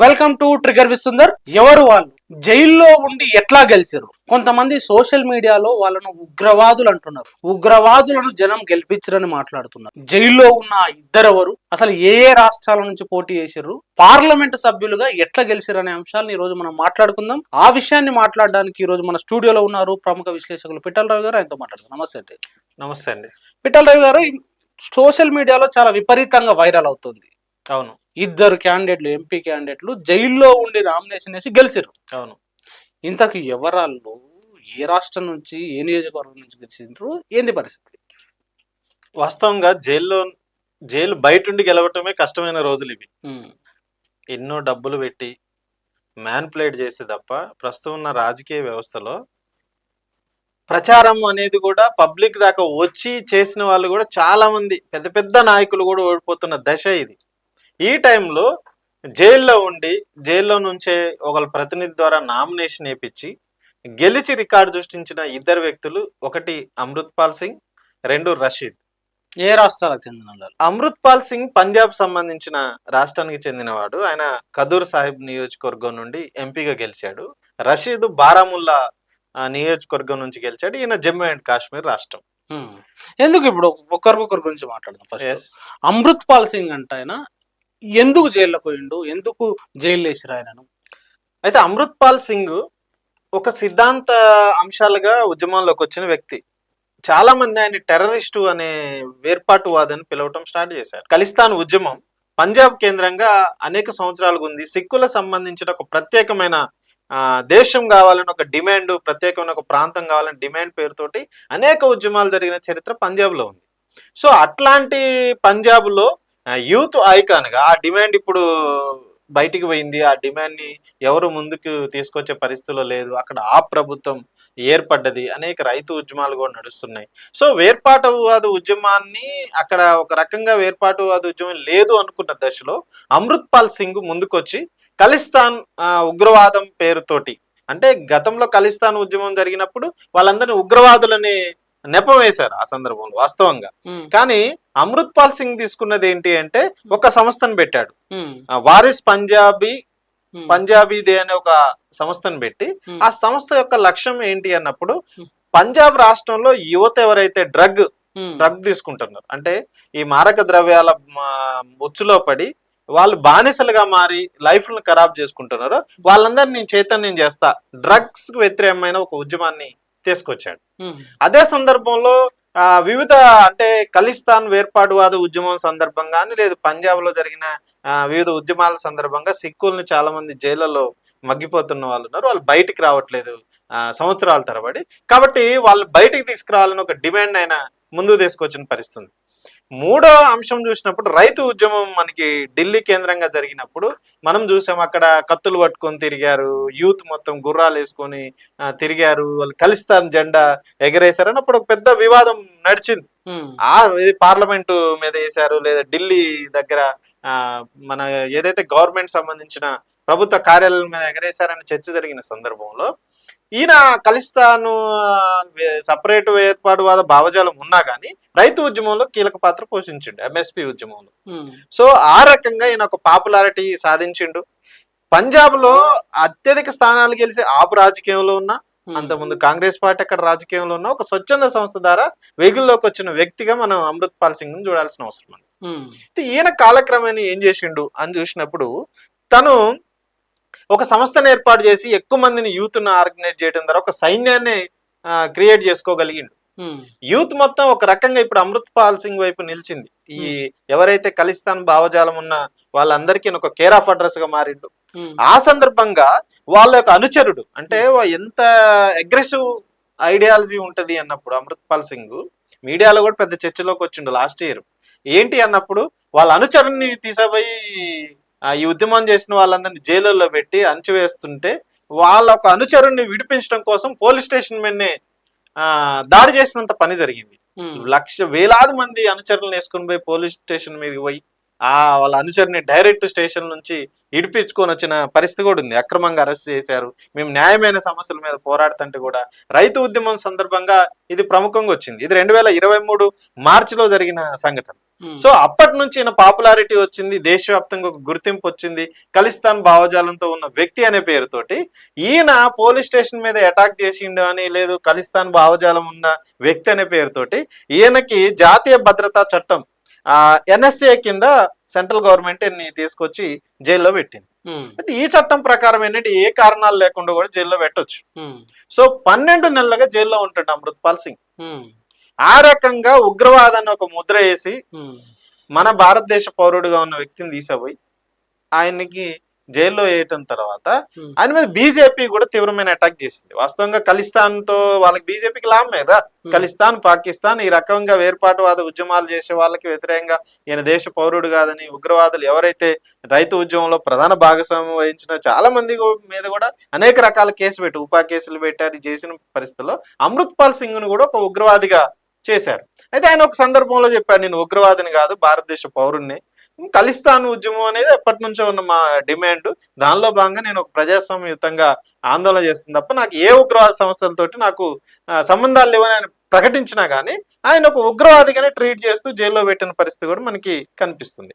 Welcome to trigger విసుందర్ ఎవరు వాళ్ళు? జైల్లో ఉండి ఎట్లా గెలిచారు కొంతమంది సోషల్ మీడియాలో వాళ్ళను ఉగ్రవాదులు అంటున్నారు. ఉగ్రవాదులను జనం గెలిపించరని మాట్లాడుతున్నారు. జైల్లో ఉన్న ఇద్దరెవరు? అసలు ఏ ఏ రాష్ట్రాల నుంచి పోటీ చేశారు పార్లమెంట్ సభ్యులుగా ఎట్లా గెలిచారు అనే అంశాలను ఈ రోజు మనం మాట్లాడుకుందాం. ఆ విషయాన్ని మాట్లాడడానికి ఈ రోజు మన స్టూడియోలో ఉన్నారు ప్రముఖ విశ్లేషకులు పిట్టల రావు గారు. ఆయనతో మాట్లాడుతాం నమస్తే అండి. నమస్తే అండి. పిట్టల రావు గారు సోషల్ మీడియాలో చాలా విపరీతంగా వైరల్ అవుతుంది. అవును. ఇద్దరు క్యాండిడేట్లు ఎంపీ క్యాండిడేట్లు జైల్లో ఉండి నామినేషన్ వేసి గెలిచారు అవును. ఇంతకు ఎవరాళ్ళు ఏ రాష్ట్రం నుంచి ఏ నియోజకవర్గం నుంచి గెలిచిండ్రు ఏంది పరిస్థితి? వాస్తవంగా జైల్లో జైలు బయట ఉండి గెలవటమే కష్టమైన రోజులు ఇవి. ఎన్నో డబ్బులు పెట్టి మ్యాన్ప్లేట్ చేస్తే తప్ప ప్రస్తుతం ఉన్న రాజకీయ వ్యవస్థలో ప్రచారం అనేది కూడా పబ్లిక్ దాకా వచ్చి చేసిన వాళ్ళు కూడా చాలా మంది పెద్ద పెద్ద నాయకులు కూడా ఓడిపోతున్న దశ ఇది. ఈ టైంలో జైల్లో ఉండి జైల్లో నుంచే ఒకళ్ళ ప్రతినిధి ద్వారా నామినేషన్ వేయించి గెలిచి రికార్డు సృష్టించిన ఇద్దరు వ్యక్తులు ఒకటి అమృత్పాల్ సింగ్ రెండు రషీద్. ఏ రాష్ట్రాలకు చెందిన అమృత్ పాల్ సింగ్ పంజాబ్ సంబంధించిన రాష్ట్రానికి చెందినవాడు. ఆయన కదూర్ సాహిబ్ నియోజకవర్గం నుండి ఎంపీగా గెలిచాడు. రషీద్ బారాముల్లా నియోజకవర్గం నుంచి గెలిచాడు. ఈయన జమ్మూ అండ్ కాశ్మీర్ రాష్ట్రం. ఎందుకు ఇప్పుడు ఒకరికొకరి గురించి మాట్లాడదాం ఫస్ట్. అమృత్ పాల్ సింగ్ అంటే ఆయన ఎందుకు జైల్లో పోయిండు? ఎందుకు జైలు వేసిరు ఆయనను? అయితే అమృత్ పాల్ సింగ్ ఒక సిద్ధాంత అంశాలుగా ఉద్యమంలోకి వచ్చిన వ్యక్తి. చాలా మంది ఆయన టెర్రరిస్టు అనే వేర్పాటువాదని పిలవటం స్టార్ట్ చేశారు. ఖలిస్తాన్ ఉద్యమం పంజాబ్ కేంద్రంగా అనేక సంవత్సరాలుగా ఉంది. సిక్కుల సంబంధించిన ఒక ప్రత్యేకమైన దేశం కావాలని ఒక డిమాండ్ ప్రత్యేకమైన ఒక ప్రాంతం కావాలని డిమాండ్ పేరుతోటి అనేక ఉద్యమాలు జరిగిన చరిత్ర పంజాబ్లో ఉంది. సో అట్లాంటి పంజాబ్లో యూత్ ఐకాన్గా ఆ డిమాండ్ ఇప్పుడు బయటికి పోయింది. ఆ డిమాండ్ని ఎవరు ముందుకు తీసుకొచ్చే పరిస్థితిలో లేదు. అక్కడ ఆ ప్రభుత్వం ఏర్పడ్డది. అనేక రైతు ఉద్యమాలు కూడా నడుస్తున్నాయి. సో వేర్పాటువాద ఉద్యమాన్ని అక్కడ ఒక రకంగా వేర్పాటువాద ఉద్యమం లేదు అనుకున్న దశలో అమృత్పాల్ సింగ్ ముందుకొచ్చి ఖలిస్తాన్ ఆ, ఉగ్రవాదం పేరుతోటి అంటే గతంలో ఖలిస్తాన్ ఉద్యమం జరిగినప్పుడు వాళ్ళందరినీ ఉగ్రవాదులని నెపం వేశారు ఆ సందర్భంలో వాస్తవంగా కానీ అమృత్ పాల్ సింగ్ తీసుకున్నది ఏంటి అంటే ఒక సంస్థను పెట్టాడు వారిస్ పంజాబీ. పంజాబీదే అనే ఒక సంస్థను పెట్టి. ఆ సంస్థ యొక్క లక్ష్యం ఏంటి అన్నప్పుడు. పంజాబ్ రాష్ట్రంలో యువత ఎవరైతే డ్రగ్. డ్రగ్ తీసుకుంటున్నారు అంటే ఈ మారక ద్రవ్యాల మ- ఉచ్చులో పడి వాళ్ళు బానిసలుగా మారి లైఫ్ను ఖరాబ్ చేసుకుంటున్నారో వాళ్ళందరినీ నేను చైతన్యం చేస్తా డ్రగ్స్కు వ్యతిరేకమైన ఒక ఉద్యమాన్ని తీసుకొచ్చాడు. అదే సందర్భంలో ఆ వివిధ అంటే ఖలిస్తాన్ వేర్పాటువాద ఉద్యమం సందర్భంగా లేదు పంజాబ్లో జరిగిన ఆ, వివిధ ఉద్యమాల సందర్భంగా సిక్కుల్ని చాలా మంది జైళ్ళలో మగ్గిపోతున్న వాళ్ళు ఉన్నారు వాళ్ళు బయటికి రావట్లేదు ఆ, సంవత్సరాల తరబడి కాబట్టి వాళ్ళు బయటికి తీసుకురావాలని ఒక డిమాండ్ ఆయన ముందుకు తీసుకొచ్చిన పరిస్థితి. మూడో అంశం చూసినప్పుడు రైతు ఉద్యమం మనకి ఢిల్లీ కేంద్రంగా జరిగినప్పుడు మనం చూసాం అక్కడ కత్తులు పట్టుకొని తిరిగారు యూత్ మొత్తం గుర్రాలు వేసుకొని తిరిగారు వాళ్ళు ఖలిస్తాన్ జెండా ఎగరేశారు అని అప్పుడు ఒక పెద్ద వివాదం నడిచింది. ఆ ఇది పార్లమెంటు మీద వేశారు లేదా ఢిల్లీ దగ్గర ఆ, మన ఏదైతే గవర్నమెంట్ సంబంధించిన ప్రభుత్వ కార్యాలయం మీద ఎగరేశారని చర్చ జరిగిన సందర్భంలో ఈయన ఖలిస్తాను సపరేట్ ఏర్పాటువాద భావజాలం ఉన్నా కానీ రైతు ఉద్యమంలో కీలక పాత్ర పోషించిండు ఎంఎస్పి ఉద్యమంలో. సో ఆ రకంగా ఈయన ఒక పాపులారిటీ సాధించిండు పంజాబ్లో అత్యధిక స్థానాలు గెలిచి ఆపు రాజకీయంలో ఉన్న. అంతకుముందు కాంగ్రెస్ పార్టీ అక్కడ రాజకీయంలో ఉన్న ఒక స్వచ్ఛంద సంస్థ ద్వారా వెగుల్లోకి వచ్చిన వ్యక్తిగా మనం అమృత్ పాల్ సింగ్ను చూడాల్సిన అవసరం ఉంది ఈయన కాలక్రమేణా ఏం చేసిండు అని చూసినప్పుడు తను ఒక సంస్థను ఏర్పాటు చేసి ఎక్కువ మందిని యూత్ను ఆర్గనైజ్ చేయడం ద్వారా ఒక సైన్యాన్ని క్రియేట్ చేసుకోగలిగిండు. యూత్ మొత్తం ఒక రకంగా ఇప్పుడు అమృత్ పాల్ సింగ్ వైపు నిలిచింది. ఈ ఎవరైతే ఖలిస్తాన్ భావజాలం ఉన్న వాళ్ళందరికీ ఒక కేర్ ఆఫ్ అడ్రస్గా మారిండు. ఆ సందర్భంగా వాళ్ళ యొక్క అనుచరుడు అంటే ఎంత అగ్రెసివ్ ఐడియాలజీ ఉంటది అన్నప్పుడు అమృత్ పాల్ సింగ్ మీడియాలో కూడా పెద్ద చర్చలోకి వచ్చిండు లాస్ట్ ఇయర్. ఏంటి అన్నప్పుడు వాళ్ళ అనుచరుణ్ణి తీసపోయి ఆ, ఈ ఉద్యమం చేసిన వాళ్ళందరినీ జైలుల్లో పెట్టి అణచివేస్తుంటే వాళ్ళ ఒక అనుచరుణ్ణి విడిపించడం కోసం పోలీస్ స్టేషన్ మీదనే ఆ, దాడి చేసినంత పని జరిగింది. లక్ష వేలాది మంది అనుచరులను వేసుకొని పోయి పోలీస్ స్టేషన్ మీదకి పోయి ఆ వాళ్ళ అనుచరుని డైరెక్ట్ స్టేషన్ నుంచి ఇడిపించుకొని వచ్చిన పరిస్థితి కూడా ఉంది అక్రమంగా అరెస్ట్ చేశారు మేము న్యాయమైన సమస్యల మీద పోరాడుతుంటే కూడా రైతు ఉద్యమం సందర్భంగా ఇది ప్రముఖంగా వచ్చింది ఇది రెండు వేల ఇరవై మూడు మార్చిలో జరిగిన సంఘటన. సో అప్పటి నుంచి ఈయన పాపులారిటీ వచ్చింది దేశవ్యాప్తంగా ఒక గుర్తింపు వచ్చింది ఖలిస్తాన్ భావజాలంతో ఉన్న వ్యక్తి అనే పేరుతోటి ఈయన పోలీస్ స్టేషన్ మీద అటాక్ చేసిండు అని లేదు ఖలిస్తాన్ భావజాలం ఉన్న వ్యక్తి అనే పేరుతోటి ఈయనకి జాతీయ భద్రతా చట్టం ఆ ఎన్ఎస్ఏ కింద సెంట్రల్ గవర్నమెంట్ ఈయన్ని తీసుకొచ్చి జైల్లో పెట్టింది ఉమ్. అయితే ఈ చట్టం ప్రకారం ఏంటంటే ఏ కారణాలు లేకుండా కూడా జైల్లో పెట్టొచ్చు ఉమ్. సో పన్నెండు నెలలుగా జైల్లో ఉంటాడు అమృత్పాల్ సింగ్. ఆ రకంగా ఉగ్రవాదాన్ని ఒక ముద్ర వేసి. మన భారతదేశ పౌరుడిగా ఉన్న వ్యక్తిని తీసేపోయి ఆయనకి జైల్లో వేయటం తర్వాత. ఆయన మీద బీజేపీ కూడా తీవ్రమైన అటాక్ చేసింది. వాస్తవంగా ఖలిస్తాన్తో వాళ్ళకి బీజేపీకి లాభం కదా ఖలిస్తాన్ పాకిస్తాన్ ఈ రకంగా వేర్పాటువాద ఉద్యమాలు చేసే వాళ్ళకి వ్యతిరేకంగా ఈయన దేశ పౌరుడు కాదని ఉగ్రవాదులు ఎవరైతే రైతు ఉద్యమంలో ప్రధాన భాగస్వామ్యం వహించిన చాలా మంది మీద కూడా అనేక రకాల కేసు పెట్టి ఉపా కేసులు పెట్టారు చేసిన పరిస్థితుల్లో అమృత్ పాల్ సింగ్ను కూడా ఒక ఉగ్రవాదిగా చేశారు. అయితే ఆయన ఒక సందర్భంలో చెప్పాడు నేను ఉగ్రవాదిని కాదు భారతదేశ పౌరుణ్ణి. ఖలిస్తాన్ ఉద్యమం అనేది ఎప్పటి నుంచో ఉన్న మా డిమాండ్. దానిలో భాగంగా నేను ఒక ప్రజాస్వామ్యయుతంగా ఆందోళన చేస్తుంది తప్ప నాకు ఏ ఉగ్రవాద సంస్థలతోటి నాకు సంబంధాలు లేవని ఆయన ప్రకటించినా గానీ ఆయన ఒక ఉగ్రవాదిగానే ట్రీట్ చేస్తూ జైల్లో పెట్టిన పరిస్థితి కూడా మనకి కనిపిస్తుంది.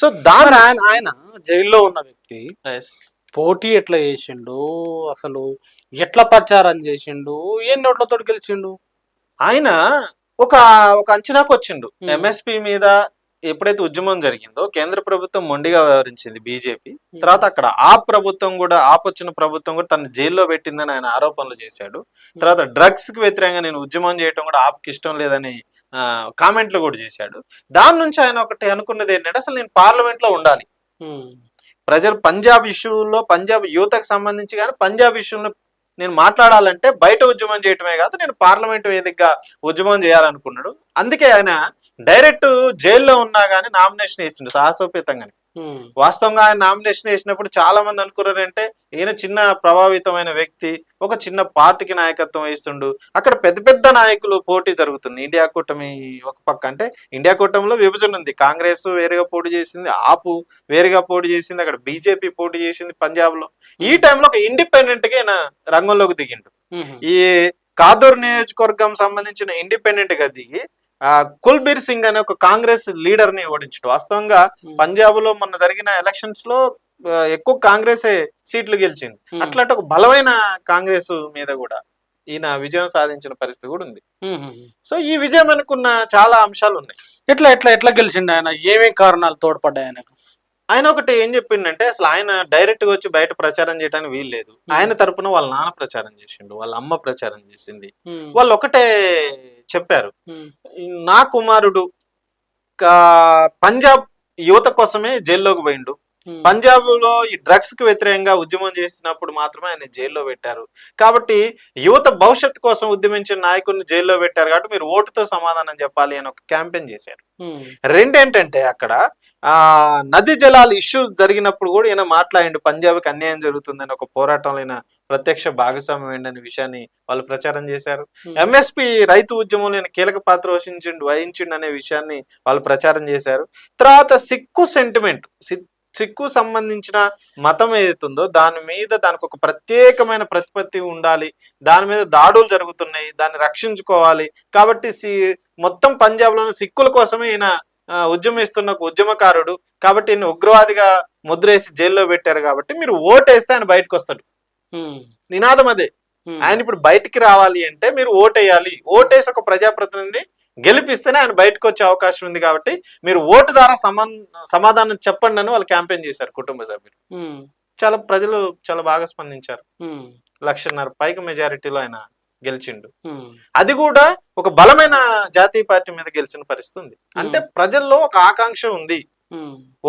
సో దాని ఆయన ఆయన జైల్లో ఉన్న వ్యక్తి పోటీ ఎట్లా చేసిండు? అసలు ఎట్లా ప్రచారం చేసిండు? ఏ నోట్లతో గెలిచిండు? ఆయన ఒక ఒక అంచనాకు వచ్చిండు. ఎంఎస్పి మీద ఎప్పుడైతే ఉద్యమం జరిగిందో కేంద్ర ప్రభుత్వం మొండిగా వ్యవహరించింది బీజేపీ తర్వాత అక్కడ ఆ ప్రభుత్వం కూడా ఆప్ వచ్చిన ప్రభుత్వం కూడా తన జైల్లో పెట్టిందని ఆయన ఆరోపణలు చేశాడు. తర్వాత డ్రగ్స్కి వ్యతిరేకంగా నేను ఉద్యమం చేయడం కూడా ఆప్కి ఇష్టం లేదని కామెంట్లు కూడా చేశాడు. దాని నుంచి ఆయన ఒకటి అనుకున్నది ఏంటంటే అసలు నేను పార్లమెంట్లో ఉండాలి. ప్రజలు పంజాబ్ ఇష్యూలో పంజాబ్ యువతకు సంబంధించి కానీ పంజాబ్ ఇష్యూను నేను మాట్లాడాలంటే బయట ఉద్యమం చేయటమే కాదు నేను పార్లమెంట్ వేదికగా ఉద్యమం చేయాలనుకున్నాడు. అందుకే ఆయన డైరెక్ట్ జైల్లో ఉన్నా కానీ నామినేషన్ వేసిండు సాహసోపేతంగానే. వాస్తవంగా ఆయన నామినేషన్ వేసినప్పుడు చాలా మంది అనుకున్నారంటే ఈయన చిన్న ప్రభావితమైన వ్యక్తి ఒక చిన్న పార్టీకి నాయకత్వం వహిస్తుండు అక్కడ పెద్ద పెద్ద నాయకులు పోటీ జరుగుతుంది. ఇండియా కూటమి ఒక పక్క అంటే ఇండియా కూటమిలో విభజన ఉంది. కాంగ్రెస్ వేరుగా పోటీ చేసింది ఆపు వేరుగా పోటీ చేసింది అక్కడ బీజేపీ పోటీ చేసింది పంజాబ్లో ఈ టైంలో ఒక ఇండిపెండెంట్గా ఈయన రంగంలోకి దిగిండు. ఈ కాదూర్ నియోజకవర్గం సంబంధించిన ఇండిపెండెంట్గా దిగి కుల్బీర్ సింగ్ అనే ఒక కాంగ్రెస్ లీడర్ని ఓడించడు. వాస్తవంగా పంజాబ్లో మొన్న జరిగిన ఎలక్షన్స్లో ఎక్కువ కాంగ్రెసే సీట్లు గెలిచింది. అట్లాంటి ఒక బలమైన కాంగ్రెస్ మీద కూడా ఈయన విజయం సాధించిన పరిస్థితి కూడా ఉంది. సో ఈ విజయం అనుకున్న చాలా అంశాలు ఉన్నాయి. ఎట్లా ఎట్లా ఎట్లా గెలిచిండు ఆయన? ఏమేం కారణాలు తోడ్పడ్డాయి ఆయనకు? ఆయన ఒకటి ఏం చెప్పిండంటే అసలు ఆయన డైరెక్ట్గా వచ్చి బయట ప్రచారం చేయడానికి వీలు లేదు ఆయన తరపున వాళ్ళ నాన్న ప్రచారం చేసిండు వాళ్ళ అమ్మ ప్రచారం చేసింది. వాళ్ళు ఒకటే చెప్పారు. నా కుమారుడు పంజాబ్ యువత కోసమే జైల్లోకి పోయిండు. పంజాబ్లో ఈ డ్రగ్స్కి వ్యతిరేకంగా ఉద్యమం చేసినప్పుడు మాత్రమే ఆయన జైల్లో పెట్టారు కాబట్టి యువత భవిష్యత్తు కోసం ఉద్యమించిన నాయకుడిని జైల్లో పెట్టారు కాబట్టి మీరు ఓటుతో సమాధానం చెప్పాలి అని ఒక క్యాంపెయిన్ చేశారు. రెండేంటంటే అక్కడ ఆ నది జలాలు ఇష్యూ జరిగినప్పుడు కూడా ఈయన మాట్లాడిండు పంజాబ్కి అన్యాయం జరుగుతుందని ఒక పోరాటంలో ఈయన ప్రత్యక్ష భాగస్వామ్యం ఏంటనే విషయాన్ని వాళ్ళు ప్రచారం చేశారు. ఎంఎస్పి రైతు ఉద్యమంలో ఈయన కీలక పాత్ర వహించిండు వహించిండు అనే విషయాన్ని వాళ్ళు ప్రచారం చేశారు. తర్వాత సిక్కు సెంటిమెంట్ సిక్కు సంబంధించిన మతం ఏదైతుందో దాని మీద దానికి ఒక ప్రత్యేకమైన ప్రతిపత్తి ఉండాలి. దాని మీద దాడులు జరుగుతున్నాయి దాన్ని రక్షించుకోవాలి. కాబట్టి సి- మొత్తం పంజాబ్లోని సిక్కుల కోసమే ఈయన ఉద్యమిస్తున్న ఒక ఉద్యమకారుడు కాబట్టి ఈయన ఉగ్రవాదిగా ముద్రేసి జైల్లో పెట్టారు కాబట్టి మీరు ఓటేస్తే ఆయన బయటకు వస్తాడు. నినాదం అదే. ఆయన ఇప్పుడు బయటికి రావాలి అంటే మీరు ఓటేయాలి ఓటేసి ఒక ప్రజాప్రతినిధిని గెలిపిస్తేనే ఆయన బయటకు వచ్చే అవకాశం ఉంది కాబట్టి మీరు ఓటు ద్వారా సమాధానం చెప్పండి అని వాళ్ళు క్యాంపెయిన్ చేశారు కుటుంబ సభ్యులు. చాలా ప్రజలు చాలా బాగా స్పందించారు. లక్షన్నర పైకి మెజారిటీలో ఆయన గెలిచిండు. అది కూడా ఒక బలమైన జాతీయ పార్టీ మీద గెలిచిన పరిస్థితి ఉంది అంటే ప్రజల్లో ఒక ఆకాంక్ష ఉంది.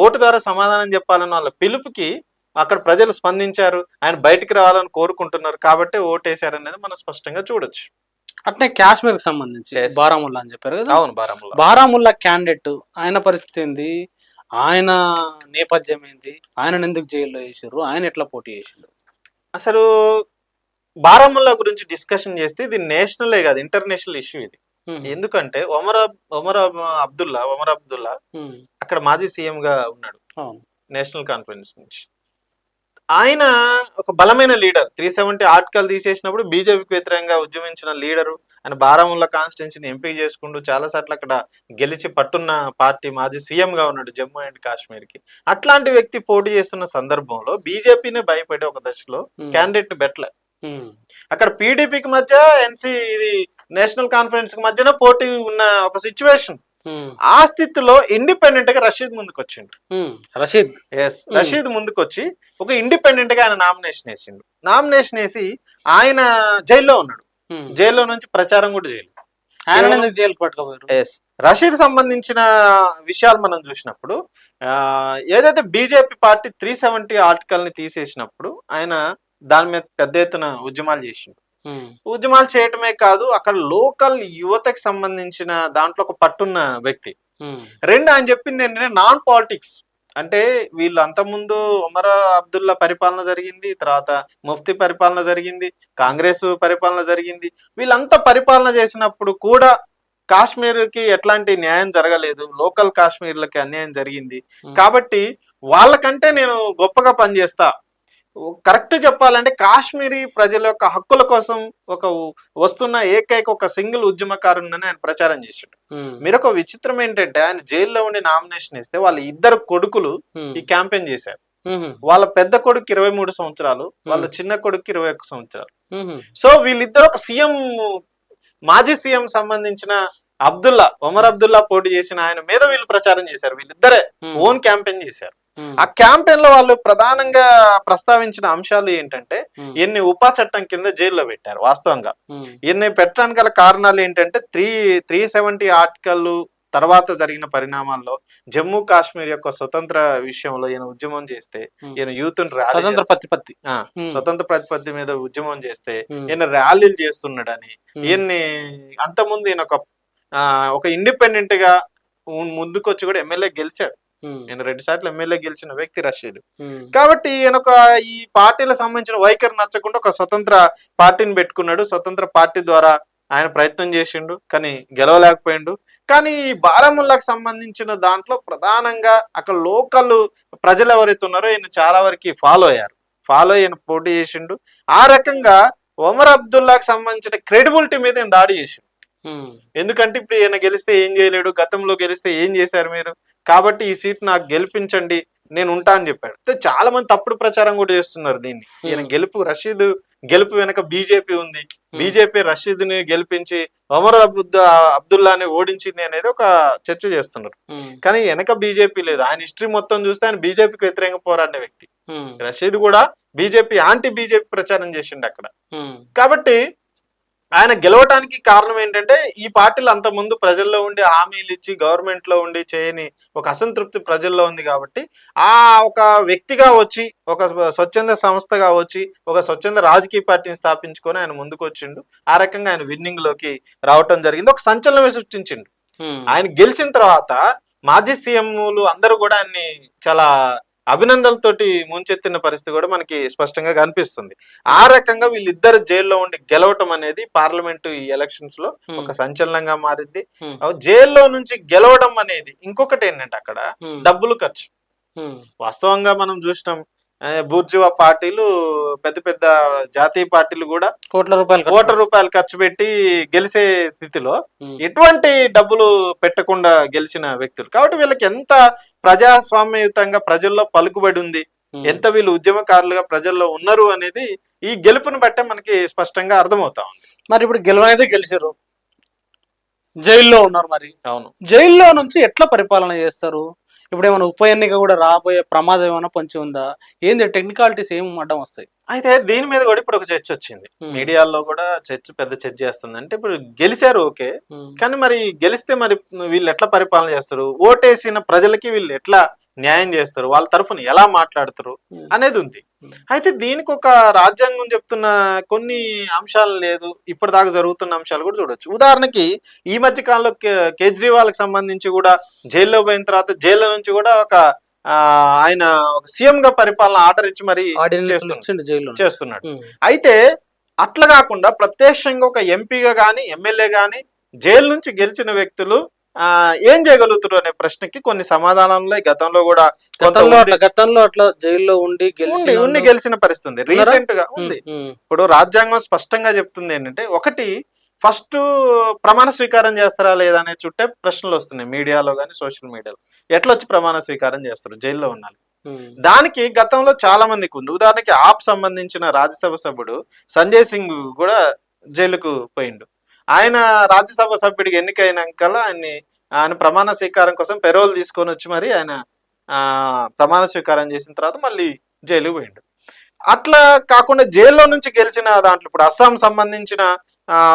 ఓటు ద్వారా సమాధానం చెప్పాలన్న వాళ్ళ పిలుపుకి అక్కడ ప్రజలు స్పందించారు. ఆయన బయటికి రావాలని కోరుకుంటున్నారు కాబట్టి ఓటేశారు అనేది మనం స్పష్టంగా చూడొచ్చు. అట్నే కాశ్మీర్కి సంబంధించి. బారాముల్లా అని చెప్పారు కదా? అవును బారాముల్లా. బారాముల్లా క్యాండిడేట్ ఆయన పరిస్థితి ఏంది? ఆయన నేపథ్యం ఏంది? ఆయన ఎందుకు జైల్లో వేసారు ఆయన ఎట్లా పోటీ చేసిండు? అసలు బారాముల్లా గురించి డిస్కషన్ చేస్తే ఇది నేషనలే కాదు ఇంటర్నేషనల్ ఇష్యూ ఇది. ఎందుకంటే ఒమర్ ఒమర్ అబ్- అబ్దుల్లా ఒమర్ అబ్దుల్లా. అక్కడ మాజీ సీఎం గా ఉన్నాడు నేషనల్ కాన్ఫరెన్స్ నుంచి. ఆయన ఒక బలమైన లీడర్. త్రీ సెవెంటీ ఆర్టికల్ తీసేసినప్పుడు బీజేపీకి వ్యతిరేకంగా ఉద్యమించిన లీడరు ఆయన బారాముల్లా కాన్స్టిట్యున్సీని ఎంపీ చేసుకుంటూ చాలా సార్లు అక్కడ గెలిచి పట్టున్న పార్టీ మాజీ సీఎం గా ఉన్నాడు జమ్మూ అండ్ కాశ్మీర్కి అట్లాంటి వ్యక్తి పోటీ చేస్తున్న సందర్భంలో బీజేపీని భయపడే ఒక దశలో ఉమ్, క్యాండిడేట్ని బెట్ల. ఉమ్, అక్కడ పీడీపీకి మధ్య ఎన్సీ ఇది నేషనల్ కాన్ఫరెన్స్కి మధ్యన పోటీ ఉన్న ఒక సిచ్యువేషన్. ఆ స్థితిలో ఇండిపెండెంట్గా రషీద్ ముందుకు వచ్చిండు రషీద్. ఎస్ రషీద్ ముందుకు వచ్చి ఒక ఇండిపెండెంట్గా ఆయన నామినేషన్ వేసిండు. నామినేషన్ వేసి ఆయన జైల్లో ఉన్నాడు. జైల్లో నుంచి ప్రచారం కూడా చేయలేదు. ఆయన పట్టుకోపోయారు? ఎస్ రషీద్ సంబంధించిన విషయాలు మనం చూసినప్పుడు ఏదైతే బీజేపీ పార్టీ త్రీ సెవెంటీ ఆర్టికల్ని తీసేసినప్పుడు ఆయన దాని మీద పెద్ద ఎత్తున ఉద్యమాలు చేసిండు. ఉద్యమాలు చేయటమే కాదు అక్కడ లోకల్ యువతకి సంబంధించిన దాంట్లో ఒక పట్టున్న వ్యక్తి. రెండు ఆయన చెప్పింది ఏంటంటే నాన్ పాలిటిక్స్. అంటే వీళ్ళు అంతకుముందు ఉమర్ అబ్దుల్లా పరిపాలన జరిగింది తర్వాత ముఫ్తీ పరిపాలన జరిగింది కాంగ్రెస్ పరిపాలన జరిగింది. వీళ్ళంతా పరిపాలన చేసినప్పుడు కూడా కాశ్మీర్కి ఎట్లాంటి న్యాయం జరగలేదు లోకల్ కాశ్మీర్లకి అన్యాయం జరిగింది. కాబట్టి వాళ్ళకంటే నేను గొప్పగా పనిచేస్తా. కరెక్ట్ చెప్పాలంటే కాశ్మీరీ ప్రజల యొక్క హక్కుల కోసం ఒక వస్తున్న ఏకైక ఒక సింగిల్ ఉద్యమకారుని ఆయన ప్రచారం ఉమ్, మీరు ఒక విచిత్రం ఏంటంటే ఆయన జైల్లో ఉండి నామినేషన్ ఇస్తే వాళ్ళ ఇద్దరు కొడుకులు ఈ క్యాంపెయిన్ చేశారు. వాళ్ళ పెద్ద కొడుకు ఇరవై మూడు సంవత్సరాలు వాళ్ళ చిన్న కొడుకు ఇరవై ఒక్క సంవత్సరాలు. సో వీళ్ళిద్దరు ఒక సీఎం మాజీ సీఎం సంబంధించిన అబ్దుల్లా ఒమర్ అబ్దుల్లా పోటీ చేసిన ఆయన మీద వీళ్ళు ప్రచారం చేశారు. వీళ్ళిద్దరే ఓన్ క్యాంపెయిన్ చేశారు. ఆ క్యాంపెయిన్లో వాళ్ళు ప్రధానంగా ప్రస్తావించిన అంశాలు ఏంటంటే ఉమ్, ఎన్ని ఉపా చట్టం కింద జైల్లో పెట్టారు వాస్తవంగా. ఉమ్, ఈయన్ని పెట్టడానికి గల కారణాలు ఏంటంటే త్రీ త్రీ సెవెంటీ ఆర్టికల్ తర్వాత జరిగిన పరిణామాల్లో జమ్మూ కాశ్మీర్ యొక్క స్వతంత్ర విషయంలో ఈయన ఉద్యమం చేస్తే. ఈయన యూత్ స్వతంత్ర ప్రతిపత్తి. స్వతంత్ర ప్రతిపత్తి మీద ఉద్యమం చేస్తే ఈయన ర్యాలీలు చేస్తున్నాడని ఈయన్ని అంతకుముందు ఈయన ఒక ఒక ఇండిపెండెంట్గా ముందుకొచ్చి కూడా ఎమ్మెల్యే గెలిచాడు. ఈయన రెండు సార్లు ఎమ్మెల్యే గెలిచిన వ్యక్తి రషీద్. కాబట్టి ఈయన ఒక ఈ పార్టీలకు సంబంధించిన వైఖరి నచ్చకుండా ఒక స్వతంత్ర పార్టీని పెట్టుకున్నాడు. స్వతంత్ర పార్టీ ద్వారా ఆయన ప్రయత్నం చేసిండు కానీ గెలవలేకపోయిండు. కానీ ఈ బారాముల్లాకు సంబంధించిన దాంట్లో ప్రధానంగా అక్కడ లోకల్ ప్రజలు ఎవరైతే ఉన్నారో ఈయన చాలా వరకు ఫాలో అయ్యారు. ఫాలో అయిన పోటీ చేసిండు. ఆ రకంగా ఒమర్ అబ్దుల్లాకి సంబంధించిన క్రెడిబిలిటీ మీద ఈయన దాడి చేసిండు. ఎందుకంటే ఇప్పుడు ఈయన గెలిస్తే ఏం చేయలేడు గతంలో గెలిస్తే ఏం చేశారు మీరు? కాబట్టి ఈ సీట్ నాకు గెలిపించండి నేను ఉంటా అని చెప్పాడు. అయితే చాలా మంది తప్పుడు ప్రచారం కూడా చేస్తున్నారు దీన్ని. ఈయన గెలుపు రషీద్ గెలుపు వెనక బీజేపీ ఉంది. బీజేపీ రషీద్ని గెలిపించి ఒమర్ అబ్దుల్ అబ్దుల్లాని ఓడించింది అనేది ఒక చర్చ చేస్తున్నారు. కానీ వెనక బీజేపీ లేదు. ఆయన హిస్టరీ మొత్తం చూస్తే ఆయన బీజేపీకి వ్యతిరేకంగా పోరాడిన వ్యక్తి. రషీద్ కూడా బీజేపీ యాంటీ బీజేపీ ప్రచారం చేసిండు అక్కడ. కాబట్టి ఆయన గెలవటానికి కారణం ఏంటంటే ఈ పార్టీలు అంత ముందు ప్రజల్లో ఉండి హామీలు ఇచ్చి గవర్నమెంట్లో ఉండి చేయని ఒక అసంతృప్తి ప్రజల్లో ఉంది కాబట్టి ఆ ఒక వ్యక్తిగా వచ్చి ఒక స్వచ్ఛంద సంస్థగా వచ్చి ఒక స్వచ్ఛంద రాజకీయ పార్టీని స్థాపించుకొని ఆయన ముందుకు వచ్చిండు ఆ రకంగా ఆయన విన్నింగ్లోకి రావటం జరిగింది. ఒక సంచలనమే సృష్టించిండు. ఆయన గెలిచిన తర్వాత మాజీ సీఎంలు అందరూ కూడా ఆయన్ని చాలా అభినందనలతోటి ముంచెత్తిన పరిస్థితి కూడా మనకి స్పష్టంగా కనిపిస్తుంది. ఆ రకంగా వీళ్ళిద్దరు జైల్లో ఉండి గెలవటం అనేది పార్లమెంటు ఈ ఎలక్షన్స్లో ఒక సంచలనంగా మారింది. జైల్లో నుంచి గెలవడం అనేది ఇంకొకటి ఏంటంటే అక్కడ డబ్బులు ఖర్చు. వాస్తవంగా మనం చూసినాం బూర్జువా పార్టీలు పెద్ద పెద్ద జాతీయ పార్టీలు కూడా కోట్ల రూపాయలు కోట్ల రూపాయలు ఖర్చు పెట్టి గెలిచే స్థితిలో ఎటువంటి డబ్బులు పెట్టకుండా గెలిచిన వ్యక్తులు. కాబట్టి వీళ్ళకి ఎంత ప్రజాస్వామ్యయుతంగా ప్రజల్లో పలుకుబడి ఉంది. ఎంత వీళ్ళు ఉద్యమకారులుగా ప్రజల్లో ఉన్నారు అనేది ఈ గెలుపుని బట్టే మనకి స్పష్టంగా అర్థమవుతా ఉంది. మరి ఇప్పుడు గెలవనైతే గెలిచారు. జైల్లో ఉన్నారు మరి. అవును. జైల్లో నుంచి ఎట్లా పరిపాలన చేస్తారు? ఇప్పుడు ఏమైనా ఉప ఎన్నిక కూడా రాబోయే ప్రమాదం ఏమైనా పొంచి ఉందా? ఏంది టెక్నికాలిటీస్ ఏం అడ్డం వస్తాయి? అయితే దీని మీద కూడా ఇప్పుడు ఒక చర్చ వచ్చింది. ఉమ్, మీడియాలో కూడా చర్చ పెద్ద చర్చ చేస్తుంది అంటే ఇప్పుడు గెలిచారు ఓకే. ఉమ్, కానీ మరి గెలిస్తే మరి వీళ్ళు ఎట్లా పరిపాలన చేస్తారు? ఓటేసిన ప్రజలకి వీళ్ళు ఎట్లా న్యాయం చేస్తారు? వాళ్ళ తరఫున ఎలా మాట్లాడతారు ఉమ్, అనేది ఉంది. Hmm. అయితే దీనికి ఒక రాజ్యాంగం చెప్తున్న కొన్ని అంశాలు లేదు. ఇప్పటిదాకా జరుగుతున్న అంశాలు కూడా చూడొచ్చు. ఉదాహరణకి ఈ మధ్య కాలంలో కేజ్రీవాల్కి సంబంధించి కూడా జైల్లో పోయిన తర్వాత జైల్లో నుంచి కూడా ఒక ఆయన సీఎం గా పరిపాలన ఆర్డర్ ఇచ్చి మరి చేస్తున్నాడు. అయితే అట్లా కాకుండా ప్రత్యక్షంగా ఒక ఎంపీగా కానీ ఎమ్మెల్యే కానీ జైలు నుంచి గెలిచిన వ్యక్తులు ఆ ఏం చేయగలుగుతారు అనే ప్రశ్నకి కొన్ని సమాధానాలు గతంలో కూడా గతంలో గతంలో అట్లా జైల్లో ఉండి గెలిచి ఉండి ఉండి గెలిచిన పరిస్థితి రీసెంట్గా ఉంది. ఇప్పుడు రాజ్యాంగం స్పష్టంగా చెప్తుంది ఏంటంటే ఒకటి ఫస్ట్ ప్రమాణ స్వీకారం చేస్తారా లేదా అనే చుట్టే ప్రశ్నలు వస్తున్నాయి మీడియాలో కానీ సోషల్ మీడియాలో. ఎట్లా వచ్చి ప్రమాణ స్వీకారం చేస్తారు? జైల్లో ఉండాలి. దానికి గతంలో చాలా మందికి ఉంది. ఉదాహరణకి ఆప్ సంబంధించిన రాజ్యసభ సభ్యుడు సంజయ్ సింగ్ కూడా జైలుకు పోయిండు. ఆయన రాజ్యసభ సభ్యుడికి ఎన్నికైనాక ఆయన్ని ఆయన ప్రమాణ స్వీకారం కోసం పెరోల్ తీసుకొని వచ్చి మరి ఆయన ప్రమాణ స్వీకారం చేసిన తర్వాత మళ్ళీ జైలుకు పోయిండు. అట్లా కాకుండా జైల్లో నుంచి గెలిచిన దాంట్లో ఇప్పుడు అస్సాం సంబంధించిన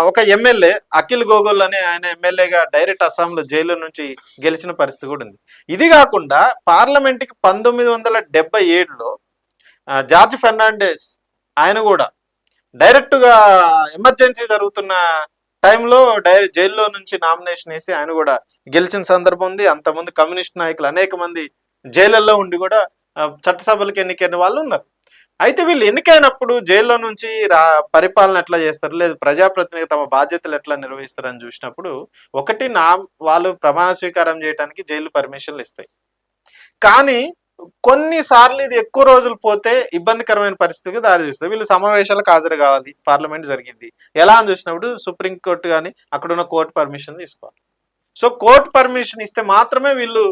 ఒక ఎమ్మెల్యే అఖిల్ గోగోల్ అనే ఆయన ఎమ్మెల్యేగా డైరెక్ట్ అస్సాంలో జైలు నుంచి గెలిచిన పరిస్థితి కూడా ఉంది. ఇది కాకుండా పార్లమెంట్కి పంతొమ్మిది వందల డెబ్బై ఏడులో జార్జ్ ఫెర్నాండెస్ ఆయన కూడా డైరెక్ట్గా ఎమర్జెన్సీ జరుగుతున్న టైంలో డైరెక్ట్ జైల్లో నుంచి నామినేషన్ వేసి ఆయన కూడా గెలిచిన సందర్భం ఉంది. అంతకుముందు కమ్యూనిస్ట్ నాయకులు అనేక మంది జైళ్ళల్లో ఉండి కూడా చట్టసభలకు ఎన్నికైన వాళ్ళు ఉన్నారు. అయితే వీళ్ళు ఎన్నికైనప్పుడు జైల్లో నుంచి రా పరిపాలన ఎట్లా చేస్తారు? లేదు ప్రజాప్రతినిధి తమ బాధ్యతలు ఎట్లా నిర్వహిస్తారని చూసినప్పుడు ఒకటి నా వాళ్ళు ప్రమాణ స్వీకారం చేయడానికి జైలు పర్మిషన్లు ఇస్తాయి. కానీ కొన్నిసార్లు ఇది ఎక్కువ రోజులు పోతే ఇబ్బందికరమైన పరిస్థితికి దారితీస్తుంది. వీళ్ళు సమావేశాలకు హాజరు కావాలి. పార్లమెంట్ జరిగింది. ఎలా అని చూసినప్పుడు సుప్రీంకోర్టు కానీ అక్కడ ఉన్న కోర్టు పర్మిషన్ తీసుకోవాలి. సో కోర్టు పర్మిషన్ ఇస్తే మాత్రమే వీళ్ళు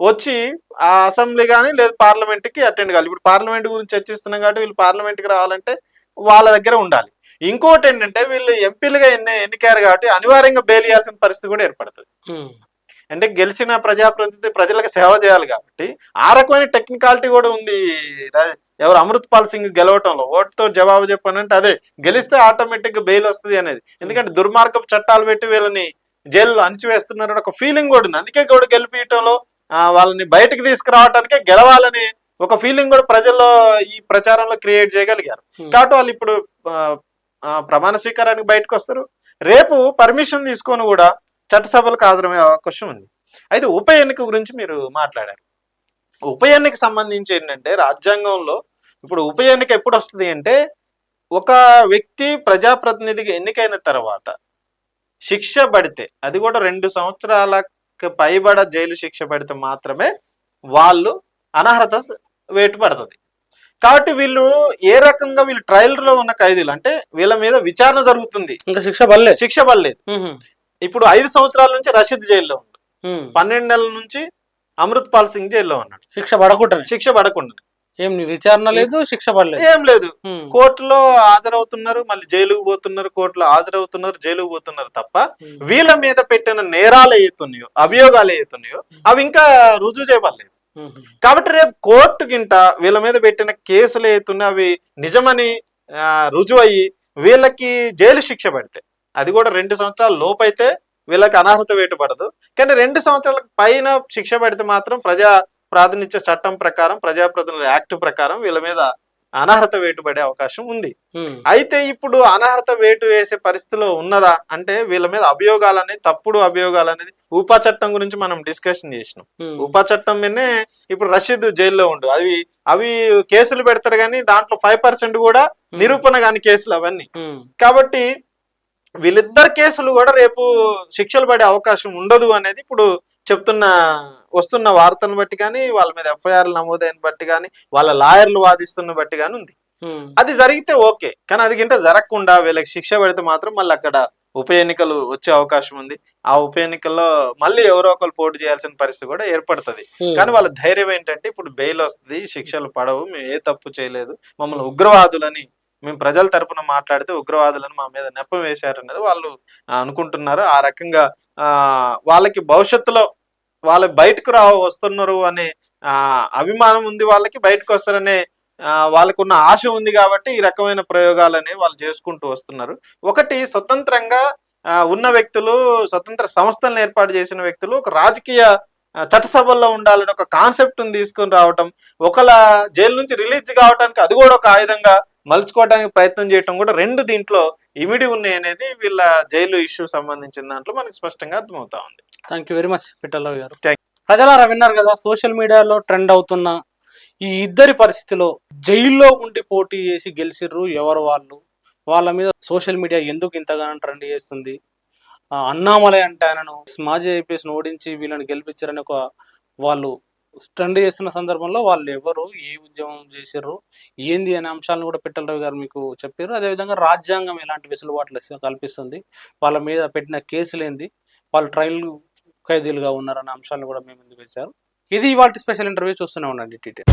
వచ్చి ఆ అసెంబ్లీ కానీ లేదు పార్లమెంట్కి అటెండ్ కావాలి. ఇప్పుడు పార్లమెంట్ గురించి చర్చిస్తున్నాం కాబట్టి వీళ్ళు పార్లమెంట్కి రావాలంటే వాళ్ళ దగ్గర ఉండాలి. ఇంకోటి ఏంటంటే వీళ్ళు ఎంపీలుగా ఎన్ని ఎన్నికారు కాబట్టి అనివార్యంగా బెయిల్ ఇవ్వాల్సిన పరిస్థితి కూడా ఏర్పడుతుంది. అంటే గెలిచిన ప్రజాప్రతినిధి ప్రజలకు సేవ చేయాలి కాబట్టి ఆ రకమైన టెక్నికాలిటీ కూడా ఉంది. ఎవరు అమృత్ పాల్ సింగ్ గెలవటంలో ఓటుతో జవాబు చెప్పండి అంటే అదే గెలిస్తే ఆటోమేటిక్గా బెయిల్ వస్తుంది అనేది. ఎందుకంటే దుర్మార్గపు చట్టాలు పెట్టి వీళ్ళని జైల్లో అణిచివేస్తున్నారు ఒక ఫీలింగ్ కూడా ఉంది. అందుకే కూడా గెలిపియటంలో ఆ, వాళ్ళని బయటకు తీసుకురావటానికే గెలవాలని ఒక ఫీలింగ్ కూడా ప్రజల్లో ఈ ప్రచారంలో క్రియేట్ చేయగలిగారు. కాబట్టి వాళ్ళు ఇప్పుడు ప్రమాణ స్వీకారానికి బయటకు వస్తారు. రేపు పర్మిషన్ తీసుకొని కూడా చట్టసభలకు హాజరయ్యే అవకాశం ఉంది. అయితే ఉప ఎన్నిక గురించి మీరు మాట్లాడారు. ఉప ఎన్నిక సంబంధించి ఏంటంటే రాజ్యాంగంలో ఇప్పుడు ఉప ఎన్నిక ఎప్పుడు వస్తుంది అంటే ఒక వ్యక్తి ప్రజాప్రతినిధిగా ఎన్నికైన తర్వాత శిక్ష పడితే అది కూడా రెండు సంవత్సరాలకు పైబడ జైలు శిక్ష పడితే మాత్రమే వాళ్ళు అనర్హత వేటు పడుతుంది కాబట్టి వీళ్ళు ఏ రకంగా వీళ్ళు ట్రయల్లో ఉన్న ఖైదీలు అంటే వీళ్ళ మీద విచారణ జరుగుతుంది. ఇంకా శిక్ష పడలేదు. శిక్ష పడలేదు. ఇప్పుడు ఐదు సంవత్సరాల నుంచి రషీద్ జైల్లో ఉంది పన్నెండు నెలల నుంచి అమృత్ పాల్ సింగ్ జైల్లో ఉన్నాడు. శిక్ష పడకుండానే. శిక్ష పడకుండా ఏం విచారణ లేదు శిక్ష పడలేదు ఏం లేదు. కోర్టులో హాజరవుతున్నారు మళ్ళీ జైలుకు పోతున్నారు కోర్టులో హాజరవుతున్నారు జైలుకు పోతున్నారు తప్ప. వీళ్ళ మీద పెట్టిన నేరాలు ఏతున్నాయో అభియోగాలు ఏతున్నాయో అవి ఇంకా రుజువు చేయబడలేదు. కాబట్టి రేపు కోర్టు గింట వీళ్ళ మీద పెట్టిన కేసులు ఏతున్నాయి అవి నిజమని రుజువు అయ్యి వీళ్ళకి జైలు శిక్ష పడితే అది కూడా రెండు సంవత్సరాల లోపైతే వీళ్ళకి అనర్హత వేటు పడదు కానీ రెండు సంవత్సరాల పైన శిక్ష పడితే మాత్రం ప్రజా ప్రాతినిధ్య చట్టం ప్రకారం ప్రజాప్రతినిధుల యాక్ట్ ప్రకారం వీళ్ళ మీద అనర్హత వేటు పడే అవకాశం ఉంది. అయితే ఇప్పుడు అనర్హత వేటు వేసే పరిస్థితిలో ఉన్నదా అంటే వీళ్ళ మీద అభియోగాలు అనేది తప్పుడు అభియోగాలు అనేది ఉపా చట్టం గురించి మనం డిస్కషన్ చేసినాం. ఉపా చట్టం మీదనే ఇప్పుడు రషీద్ జైల్లో ఉండు అవి అవి కేసులు పెడతారు కానీ దాంట్లో ఫైవ్ పర్సెంట్ కూడా నిరూపణ కాని కేసులు అవన్నీ. కాబట్టి వీళ్ళిద్దరు కేసులు కూడా రేపు శిక్షలు పడే అవకాశం ఉండదు అనేది ఇప్పుడు చెప్తున్న వస్తున్న వార్తను బట్టి కానీ వాళ్ళ మీద ఎఫ్ఐఆర్లు నమోదైన బట్టి కానీ వాళ్ళ లాయర్లు వాదిస్తున్న బట్టి కానీ ఉంది. అది జరిగితే ఓకే. కానీ అది గింట జరగకుండా వీళ్ళకి శిక్ష పెడితే మాత్రం మళ్ళీ అక్కడ ఉప ఎన్నికలు వచ్చే అవకాశం ఉంది. ఆ ఉప ఎన్నికల్లో మళ్ళీ ఎవరో ఒకరు పోటీ చేయాల్సిన పరిస్థితి కూడా ఏర్పడుతుంది. కానీ వాళ్ళ ధైర్యం ఏంటంటే ఇప్పుడు బెయిల్ వస్తుంది శిక్షలు పడవు మేము ఏ తప్పు చేయలేదు. మమ్మల్ని ఉగ్రవాదులని మేము ప్రజల తరపున మాట్లాడితే ఉగ్రవాదులను మా మీద నెపం వేశారనేది వాళ్ళు అనుకుంటున్నారు. ఆ రకంగా ఆ వాళ్ళకి భవిష్యత్తులో వాళ్ళు బయటకు రా వస్తున్నారు అనే అభిమానం ఉంది వాళ్ళకి బయటకు వస్తారనే వాళ్ళకున్న ఆశ ఉంది కాబట్టి ఈ రకమైన ప్రయోగాలని వాళ్ళు చేసుకుంటూ వస్తున్నారు. ఒకటి స్వతంత్రంగా ఆ, ఉన్న వ్యక్తులు స్వతంత్ర సంస్థలను ఏర్పాటు చేసిన వ్యక్తులు ఒక రాజకీయ చట్టసభల్లో ఉండాలని ఒక కాన్సెప్ట్ తీసుకొని రావటం ఒకళ్ళ జైలు నుంచి రిలీజ్ కావడానికి అది కూడా ఒక ఆయుధంగా మలుచుకోవడానికి ప్రయత్నం చేయటం కూడా రెండు దీంట్లో ఇమిడి ఉన్నాయి అనేది వీళ్ళ జైలు ఇష్యూ సంబంధించిన దాంట్లో మనకి స్పష్టంగా అర్థమవుతా ఉంది. Thank you very much Pittalarao గారు. ప్రజలారా విన్నారు కదా సోషల్ మీడియాలో ట్రెండ్ అవుతున్న ఈ ఇద్దరి పరిస్థితిలో జైల్లో ఉండి పోటీ చేసి గెలిచిర్రు ఎవరు వాళ్ళు? వాళ్ళ మీద సోషల్ మీడియా ఎందుకు ఇంతగానో ట్రెండ్ చేస్తుంది? అన్నామలై అంటే ఆయనను మాజీ ఐపీఎస్ ఓడించి వీళ్ళని గెలిపించారని ఒక వాళ్ళు స్టండ్ చేస్తున్న సందర్భంలో వాళ్ళు ఎవరు ఏ ఉద్యమం చేశారు ఏంది అనే అంశాలను కూడా పిట్టల రవి గారు మీకు చెప్పారు అదేవిధంగా రాజ్యాంగం ఎలాంటి వెసులుబాట్లు కల్పిస్తుంది? వాళ్ళ మీద పెట్టిన కేసులు ఏంది? వాళ్ళు ట్రయల్ ఖైదీలుగా ఉన్నారన్న అంశాలను కూడా మేము ముందుకు వచ్చారు ఇది ఇవాళ స్పెషల్ ఇంటర్వ్యూ చూస్తూనే ఉండండి టీటీ